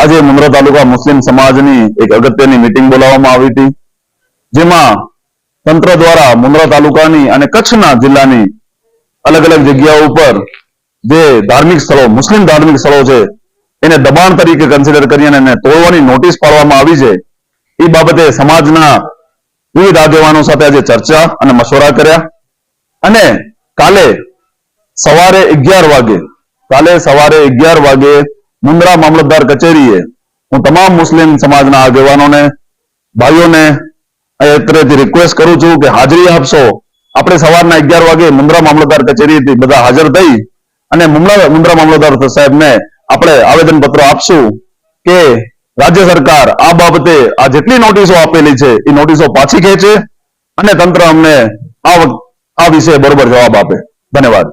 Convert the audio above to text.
આજે મુંદ્રા તાલુકા મુસ્લિમ સમાજની એક અગત્યની મિટિંગ બોલાવવામાં આવી હતી. જેમાં તંત્ર દ્વારા મુંદ્રા તાલુકાની અને કચ્છના જિલ્લાની અલગ અલગ જગ્યાઓ ઉપર જે ધાર્મિક સ્થળો, મુસ્લિમ ધાર્મિક સ્થળો છે, એને દબાણ તરીકે કન્સિડર કરી અને એને તોડવાની નોટિસ પાડવામાં આવી છે. એ બાબતે સમાજના વિવિધ આગેવાનો સાથે આજે ચર્ચા અને મશવરા કર્યા. અને કાલે સવારે અગિયાર વાગે, કાલે સવારે અગિયાર વાગે મુન્દ્રા મામલતદાર કચેરીએ હું તમામ મુસ્લિમ સમાજના આગેવાનોને, ભાઈઓને અત્રેથી રિક્વેસ્ટ કરું છું કે હાજરી આપશો. આપણે સવારના અગિયાર વાગે મુન્દ્રા મામલતદાર કચેરીથી બધા હાજર થઈ અને મુન્દ્રા મામલતદાર સાહેબને આપણે આવેદન પત્ર આપશું કે રાજ્ય સરકાર આ બાબતે આ જેટલી નોટિસો આપેલી છે, એ નોટિસો પાછી ખેંચે અને તંત્ર અમને આ વખત આ વિશે બરોબર જવાબ આપે. ધન્યવાદ.